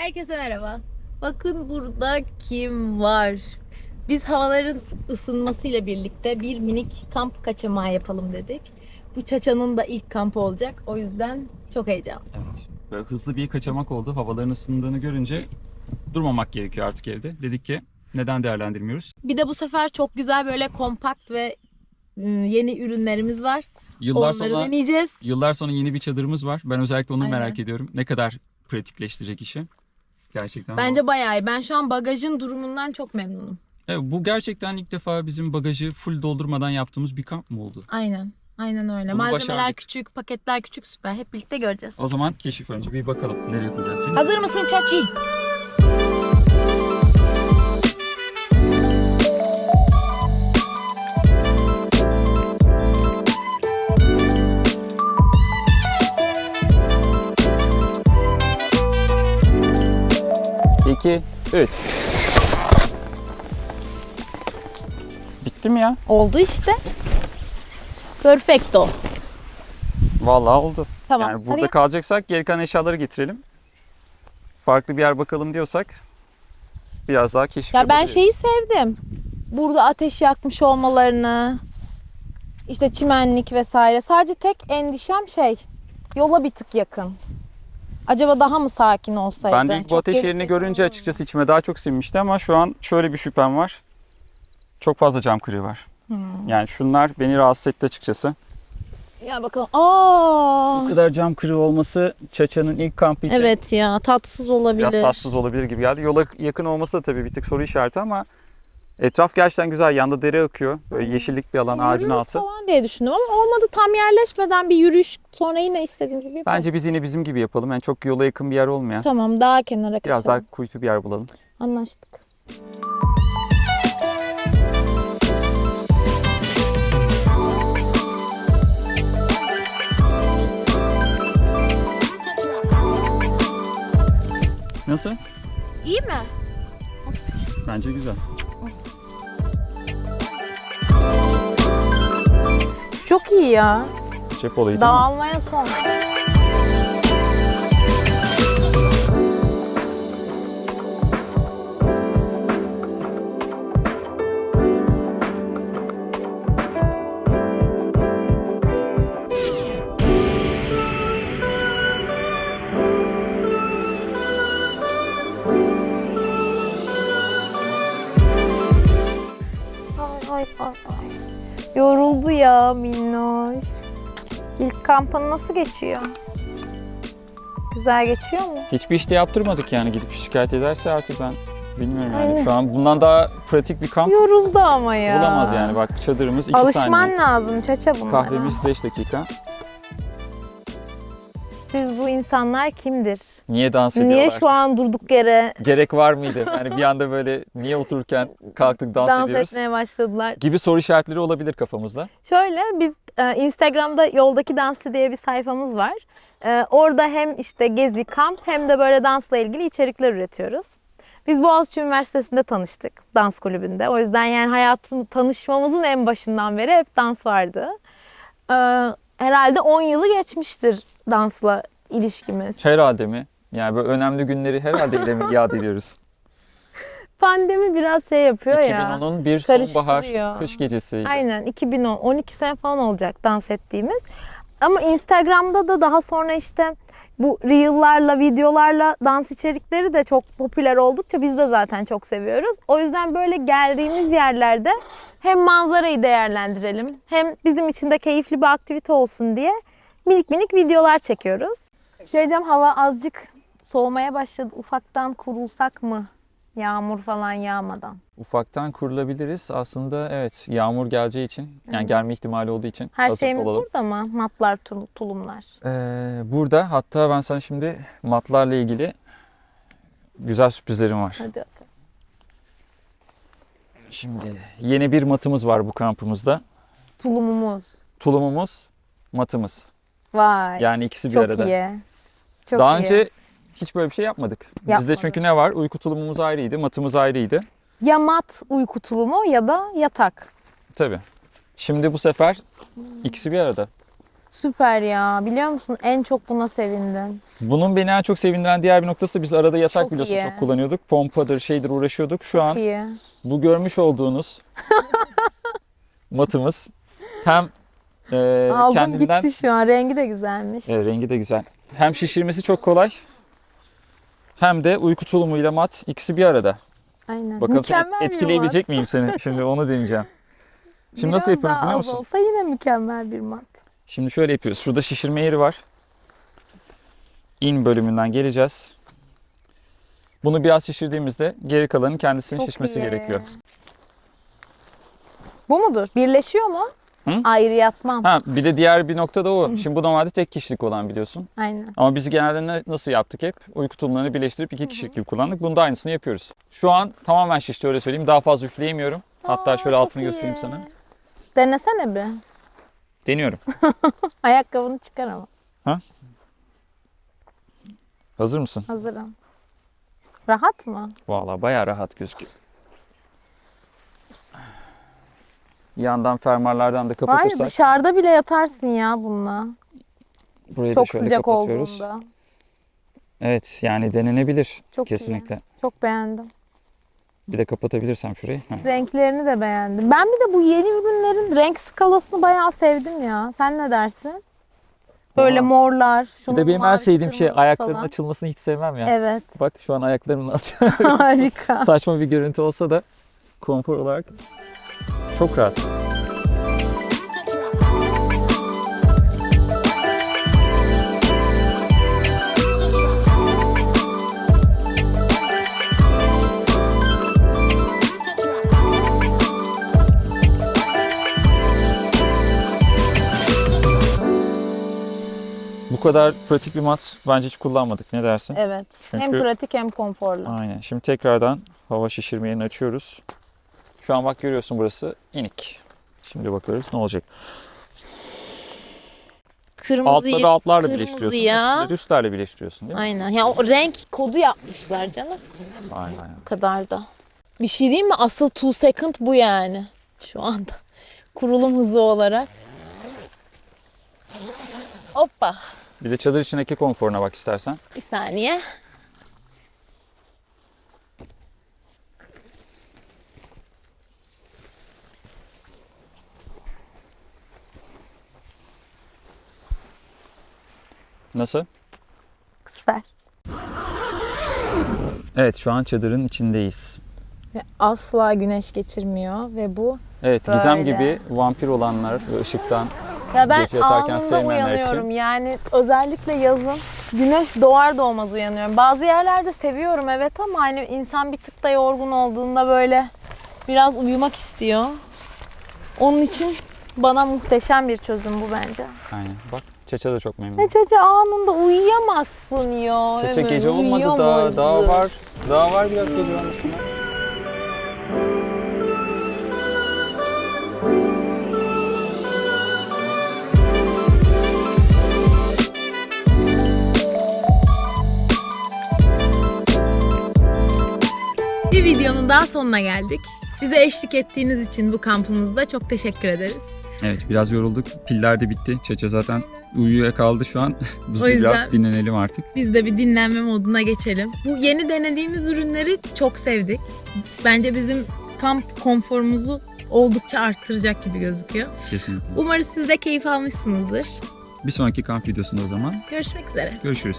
Herkese merhaba. Bakın burada kim var? Biz havaların ısınmasıyla birlikte bir minik kamp kaçamağı yapalım dedik. Bu Çaça'nın da ilk kampı olacak. O yüzden çok heyecanlı. Evet. Böyle hızlı bir kaçamak oldu. Havaların ısındığını görünce durmamak gerekiyor artık evde. Dedik ki neden değerlendirmiyoruz? Bir de bu sefer çok güzel böyle kompakt ve ıı, yeni ürünlerimiz var. Yıllar Onları sonra deneyeceğiz. yıllar sonra yeni bir çadırımız var. Ben özellikle onu Aynen. merak ediyorum. Ne kadar pratikleştirecek işi. Gerçekten. Bence bayağı iyi. Ben şu an bagajın durumundan çok memnunum. Evet, bu gerçekten ilk defa bizim bagajı full doldurmadan yaptığımız bir kamp mı oldu? Aynen. Aynen öyle. Bunu Malzemeler başardık. küçük, paketler küçük, süper. Hep birlikte göreceğiz. O zaman keşif önce bir bakalım nereye koyacağız? Hazır mısın Çaçi? İki, üç. Bitti mi ya? Oldu işte. Perfecto. Vallahi oldu. Tamam. Yani burada Hadi. kalacaksak geri kalan eşyaları getirelim. Farklı bir yer bakalım diyorsak biraz daha keşif Ya ben şeyi sevdim. Burada ateş yakmış olmalarını. işte çimenlik vesaire. Sadece tek endişem şey. Yola bir tık yakın. Acaba daha mı sakin olsaydı? Ben de ilk bu ateş yerini görünce açıkçası içime daha çok sinmişti ama şu an şöyle bir şüphem var. Çok fazla cam kırığı var. Hmm. Yani şunlar beni rahatsız etti açıkçası. Ya bakalım. Aa. Bu kadar cam kırığı olması Çaça'nın ilk kampı için Evet ya tatsız olabilir. biraz tatsız olabilir gibi geldi. Yola yakın olması da tabii bir tık soru işareti ama etraf gerçekten güzel. Yanda dere akıyor. Böyle yeşillik bir alan ağacın Yürürüz altı. falan diye düşündüm ama olmadı tam yerleşmeden bir yürüyüş sonra yine istediğiniz gibi yaparız. Bence biz yine bizim gibi yapalım. Yani çok yola yakın bir yer olmayan. Tamam daha kenara Biraz kaçalım. daha kuytu bir yer bulalım. Anlaştık. Nasıl? İyi mi? Bence güzel. Çok iyi ya. Cep olayı? Dağılmaya son. Ya minnoş. İlk kampın nasıl geçiyor? Güzel geçiyor mu? Hiçbir işte yaptırmadık yani gidip şikayet ederse artık ben bilmiyorum yani. Aynen. Şu an bundan daha pratik bir kamp Yoruldu ama ya. bulamaz yani. Bak çadırımız 2 Alışman saniye. lazım çaça bunlara. Kahvemiz 5 dakika. Siz bu insanlar kimdir? Niye dans ediyorlar? Niye şu an durduk yere Gerek var mıydı? Yani bir anda böyle niye otururken kalktık dans, dans, ediyoruz? etmeye başladılar? Gibi soru işaretleri olabilir kafamızda. Şöyle biz e, Instagram'da Yoldaki Dansçı diye bir sayfamız var. E, orada hem işte gezi, kamp hem de böyle dansla ilgili içerikler üretiyoruz. Biz Boğaziçi Üniversitesi'nde tanıştık dans kulübünde. O yüzden yani hayatım tanışmamızın en başından beri hep dans vardı. E, herhalde 10 yılı geçmiştir dansla ilişkimiz. Herhalde mi? Yani böyle önemli günleri herhalde ile mi yad ediyoruz? Pandemi biraz şey yapıyor ya. 2010'un bir karıştırıyor. sonbahar kış gecesiydi. Aynen 2010 12 sene falan olacak dans ettiğimiz. Ama Instagram'da da daha sonra işte bu reel'larla, videolarla dans içerikleri de çok popüler oldukça biz de zaten çok seviyoruz. O yüzden böyle geldiğimiz yerlerde hem manzarayı değerlendirelim hem bizim için de keyifli bir aktivite olsun diye minik minik videolar çekiyoruz. Şey diyeceğim hava azıcık soğumaya başladı. Ufaktan kurulsak mı? Yağmur falan yağmadan. Ufaktan kurulabiliriz. Aslında evet yağmur geleceği için yani gelme ihtimali olduğu için Her şeyimiz olalım. burada mı? Matlar, tul- tulumlar. Ee, burada hatta ben sana şimdi matlarla ilgili güzel sürprizlerim var. Hadi bakalım. Şimdi yeni bir matımız var bu kampımızda. Tulumumuz. Tulumumuz, matımız. Vay. Yani ikisi bir çok arada. iyi. Çok Daha iyi. önce hiç böyle bir şey yapmadık. Bizde Yapmadık. çünkü ne var? Uyku tulumumuz ayrıydı, matımız ayrıydı. ya mat uyku tulumu ya da yatak. Tabii. Şimdi bu sefer ikisi bir arada. süper ya. Biliyor musun en çok buna sevindim. Bunun beni en çok sevindiren diğer bir noktası da biz arada yatak Çok biliyorsun iyi. çok kullanıyorduk. Pompadır şeydir uğraşıyorduk. Şu an İyi. bu görmüş olduğunuz matımız hem e, Aldım kendinden gitti şu an. Rengi de güzelmiş. Evet, rengi de güzel. Hem şişirmesi çok kolay hem de uyku tulumuyla mat ikisi bir arada. Aynen. Bakalım Mükemmel bir etkileyebilecek miyim seni? Şimdi onu deneyeceğim. Şimdi nasıl Biraz yapıyoruz daha biliyor az musun? olsa yine mükemmel bir mat. Şimdi şöyle yapıyoruz. Şurada şişirme yeri var. İn bölümünden geleceğiz. Bunu biraz şişirdiğimizde geri kalanın kendisinin Çok şişmesi iyi. gerekiyor. Bu mudur? Birleşiyor mu? Hı? Ayrı yatmam. Ha bir de diğer bir nokta da o. Şimdi bu normalde tek kişilik olan biliyorsun. Aynen. Ama biz genelde ne- nasıl yaptık hep? Uyku tulumlarını birleştirip iki kişilik gibi kullandık. Bunu da aynısını yapıyoruz. Şu an tamamen şişti öyle söyleyeyim. Daha fazla üfleyemiyorum. Hatta şöyle çok altını göstereyim iyi. sana. Denesene bir. Deniyorum. Ayakkabını çıkar ama. Hazır mısın? Hazırım. Rahat mı? Vallahi bayağı rahat gözüküyor. Yandan fermuarlardan da Var kapatırsak dışarıda bile yatarsın ya bununla. burayı da Çok şöyle sıcak kapatıyoruz. olduğunda. Evet yani denenebilir. Çok Kesinlikle. Çok beğendim. Bir de kapatabilirsem şurayı. Renklerini de beğendim. Ben bir de bu yeni ürünlerin renk skalasını bayağı sevdim ya. Sen ne dersin? Böyle Aa. morlar. Bir Şunun de benim en mavisi, sevdiğim şey kırmızısı ayakların falan. açılmasını hiç sevmem ya. Evet. Bak şu an ayaklarımın açılıyor. Harika. Saçma bir görüntü olsa da konfor olarak çok rahat. Bu kadar pratik bir mat bence hiç kullanmadık. Ne dersin? Evet. Hem Çünkü- pratik hem konforlu. Aynen. Şimdi tekrardan hava şişirme yerini açıyoruz. Şu an bak görüyorsun burası inik. Şimdi bakıyoruz ne olacak. Kırmızıyı, Altları altlarla kırmızı birleştiriyorsun. ya. Üstleri üstlerle birleştiriyorsun değil mi? Aynen. Ya o renk kodu yapmışlar canım. Aynen. Bu kadar da. Bir şey diyeyim mi? Asıl 2 second bu yani. Şu anda. Kurulum hızı olarak. Hoppa. Bir de çadır içindeki konforuna bak istersen. Bir saniye. Nasıl? Süper. Evet şu an çadırın içindeyiz. Ve asla güneş geçirmiyor ve bu Evet Gizem Böyle. gibi vampir olanlar ve ışıktan ya ben Gece yatarken anında sevmeyenler için. uyanıyorum. Yani özellikle yazın güneş doğar doğmaz uyanıyorum. Bazı yerlerde seviyorum evet ama hani insan bir tık da yorgun olduğunda böyle biraz uyumak istiyor. Onun için bana muhteşem bir çözüm bu bence. aynen bak Çeçe de çok memnun. Ve Çeçe anında uyuyamazsın ya. Çeçe Evet, gece olmadı daha daha var. Daha var biraz gece olmasına. Bir videonun daha sonuna geldik. Bize eşlik ettiğiniz için bu kampımızda çok teşekkür ederiz. Evet biraz yorulduk. Piller de bitti. Çeçe zaten uyuya kaldı şu an. Biz O de yüzden- biraz dinlenelim artık. Biz de bir dinlenme moduna geçelim. Bu yeni denediğimiz ürünleri çok sevdik. Bence bizim kamp konforumuzu oldukça arttıracak gibi gözüküyor. Kesinlikle. Umarız siz de keyif almışsınızdır. Bir sonraki kamp videosunda o zaman Görüşmek üzere. görüşürüz.